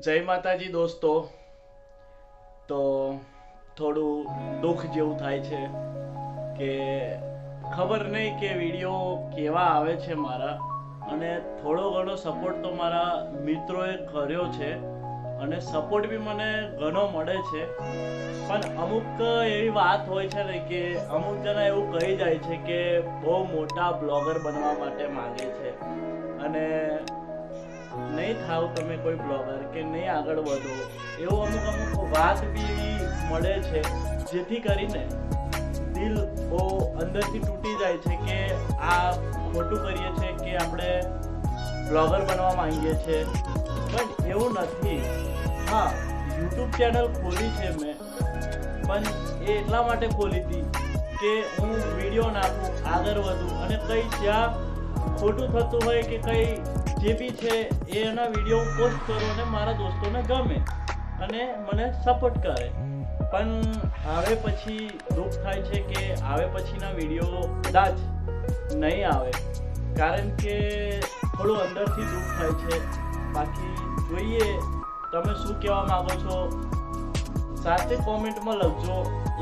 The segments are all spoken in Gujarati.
જય માતાજી દોસ્તો. તો થોડું દુઃખ જેવું થાય છે કે ખબર નહીં કે વીડિયો કેવા આવે છે મારા. અને થોડો ઘણો સપોર્ટ તો મારા મિત્રોએ કર્યો છે અને સપોર્ટ બી મને ઘણો મળે છે. પણ અમુક એવી વાત હોય છે ને કે અમુક જણા એવું કહી જાય છે કે બહુ મોટા બ્લોગર બનવા માટે માંગે છે. અને નહીં થાવ તમે કોઈ બ્લોગર કે નહીં આગળ વધો. એવો અમુક અમુક વાત બી મળે છે, જેથી કરીને દિલ બહુ અંદરથી તૂટી જાય છે કે આ ખોટું કરીએ છીએ કે આપણે બ્લોગર બનવા માંગીએ છીએ પણ એવું નથી. હા યુટ્યુબ ચેનલ ખોલી છે મેં, પણ એ એટલા માટે ખોલી હતી કે હું વીડિયો નાખું, આગળ વધું અને કંઈ જ્યાં ખોટું થતું હોય કે કંઈ જે બી છે, એ એના વીડિયો પોસ્ટ કરું અને મારા દોસ્તોને ગમે અને મને સપોર્ટ કરે. પણ હવે પછી દુઃખ થાય છે કે હવે પછીના વીડિયો કદાચ નહીં આવે. કારણ કે થોડું અંદરથી દુઃખ થાય છે. બાકી જોઈએ, તમે શું કહેવા માગો છો? સાથે કોમેન્ટમાં લખજો.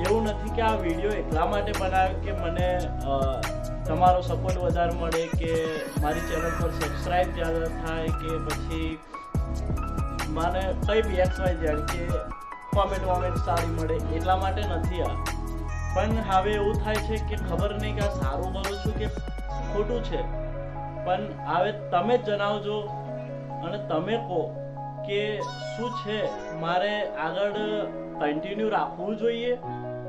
એવું નથી કે આ વીડિયો એટલા માટે બનાવ્યો કે મને તમારો સપોર્ટ વધારે મળે કે મારી ચેનલ પર સબસ્ક્રાઈબ જ્યાદા થાય કે પછી મને કંઈ બી એક્સ વાય ઝેડ કે કોમેન્ટ વોમેન્ટ સારી મળે એટલા માટે નથી આ. પણ હવે એવું થાય છે કે ખબર નહીં કે આ સારું કરું છું કે ખોટું છે. પણ હવે તમે જ જણાવજો અને તમે કહો કે શું છે? મારે આગળ કન્ટિન્યુ રાખવું જોઈએ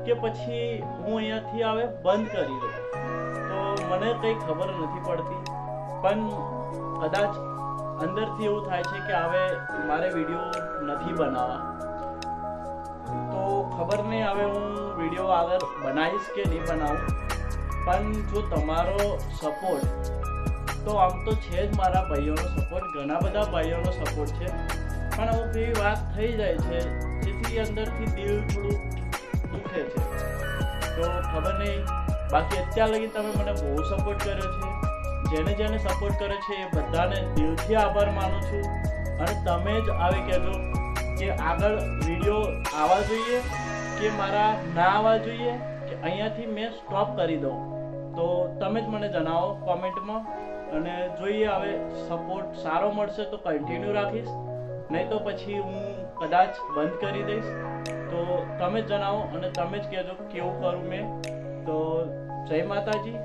કે પછી હું અહીંયાથી હવે બંધ કરી દઉં? મને કંઈ ખબર નથી પડતી, પણ કદાચ અંદરથી એવું થાય છે કે હવે મારે વીડિયો નથી બનાવવા. તો ખબર નહીં હવે હું વીડિયો આગળ બનાવીશ કે નહીં બનાવું, પણ જો તમારો સપોર્ટ તો આમ તો છે જ મારા ભાઈઓનો સપોર્ટ ઘણા બધા ભાઈઓનો સપોર્ટ છે. પણ અમુક એવી વાત થઈ જાય છે, જેથી અંદરથી દિલ થોડું દુખે છે. તો ખબર નહીં બાકી અત્યાર લગી તમે મને બહુ સપોર્ટ કર્યો છે. જેને જેને સપોર્ટ કર્યો છે એ બધાને દિલથી આભાર માનું છું. અને તમે જ આવે કહેજો કે આગળ વીડિયો આવવા જોઈએ કે મારા ના આવવા જોઈએ કે અહીંયાથી મેં સ્ટોપ કરી દઉં. તો તમે જ મને જણાવો કોમેન્ટમાં. અને જોઈએ હવે સપોર્ટ સારો મળશે તો કન્ટિન્યુ રાખીશ. નહીં તો પછી હું કદાચ બંધ કરી દઈશ. તો તમે જ જણાવો અને તમે જ કહેજો કેવું કરું મેં. તો જય માતાજી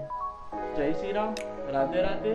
જય શ્રી રામ રાધે રાધે.